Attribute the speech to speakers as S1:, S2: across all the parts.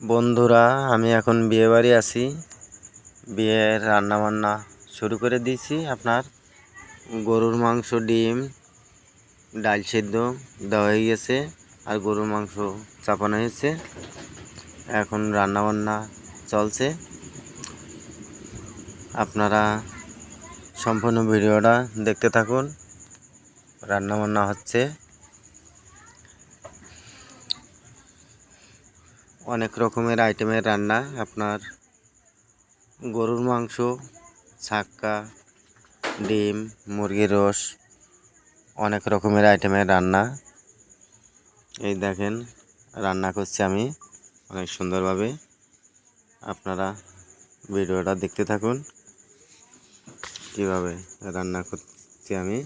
S1: বন্ধুরা, আমি এখন বিয়ে বাড়ি আছি। বিয়ের রান্না বান্না শুরু করে দিয়েছি আপনার। গরুর মাংস, ডিম, ডাল সেদ্ধ দেওয়া হয়ে গেছে আর গরুর মাংস চাপানো হয়েছে। এখন রান্না বান্না চলছে। আপনারা সম্পূর্ণ ভিডিওটা দেখতে থাকুন। রান্না বান্না হচ্ছে। অনেক রকমের আইটেমের রান্না, আপনার গরুর মাংস, ছাক্কা, ডিম, মুরগির রস, অনেক রকমের আইটেমের রান্না। এই দেখেন, রান্না করছি আমি অনেক সুন্দরভাবে। আপনারা ভিডিওটা দেখতে থাকুন, কীভাবে রান্না করছি আমি।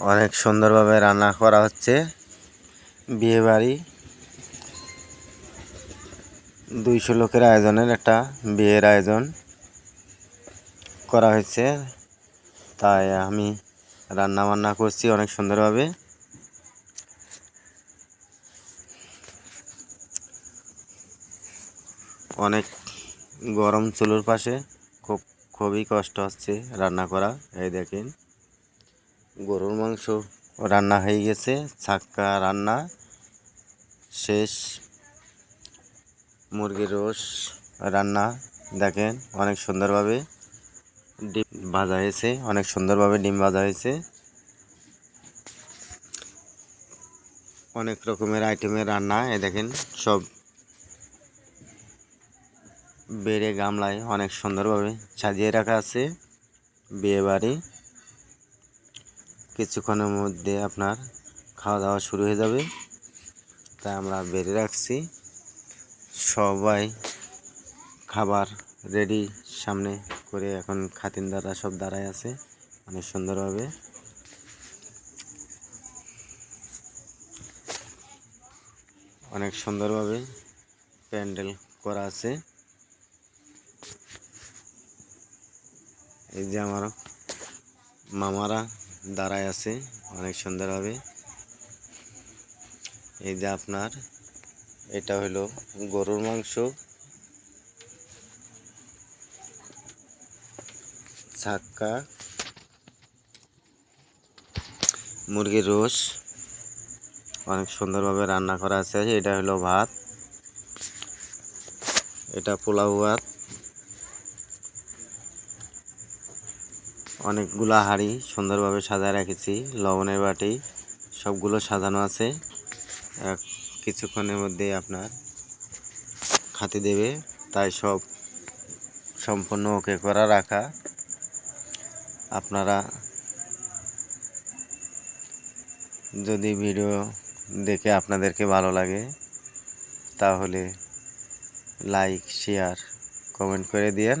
S1: অনেক সুন্দরভাবে রান্না করা হচ্ছে। বিয়ে বাড়ি দুইশো লোকের আয়োজনের একটা বিয়ের আয়োজন করা হয়েছে। তাই আমি রান্না বান্না করছি অনেক সুন্দরভাবে। অনেক গরম চুলোর পাশে খুব, খুবই কষ্ট হচ্ছে রান্না করা, এই দেখেন। গরুর মাংস রান্না হয়ে গেছে, ছাক্কা রান্না, শেষ। মুরগির রোস রান্না, দেখেন অনেক সুন্দরভাবে ডিম ভাজা হয়েছে, অনেক সুন্দরভাবে ডিম ভাজা হয়েছে। অনেক রকমের আইটেমের রান্না এ দেখেন সব বেড়ে গামলায় অনেক সুন্দরভাবে সাজিয়ে রাখা আছে বিয়ে বাড়ি কিছুক্ষণের মধ্যে আপনার খাওয়া দাওয়া শুরু হয়ে যাবে। তাই আমরা বেড়ে রাখছি। সবাই খাবার রেডি সামনে করে এখন খাতিনদাররা সব দাঁড়ায় আছে, অনেক সুন্দরভাবে। অনেক সুন্দরভাবে প্যান্ডেল করা আছে। এই যে আমার মামারা দাঁড়ায় আছে, অনেক সুন্দর সুন্দরভাবে এই যে আপনার, এটা হলো গরুর মাংস। ছাক্কা। মুরগির রোস অনেক সুন্দরভাবে রান্না করা আছে। এটা হলো ভাত। এটা পোলাও ভাত। অনেকগুলা হাঁড়ি সুন্দরভাবে সাজায় রেখেছি, লবণের বাটি, সবগুলো সাজানো আছে। কিছুক্ষণের মধ্যেই আপনার খাতে দেবে, তাই সব সম্পূর্ণ ওকে করা রাখা। আপনারা যদি ভিডিও দেখে আপনাদেরকে ভালো লাগে, তাহলে লাইক, শেয়ার, কমেন্ট করে দিয়েন।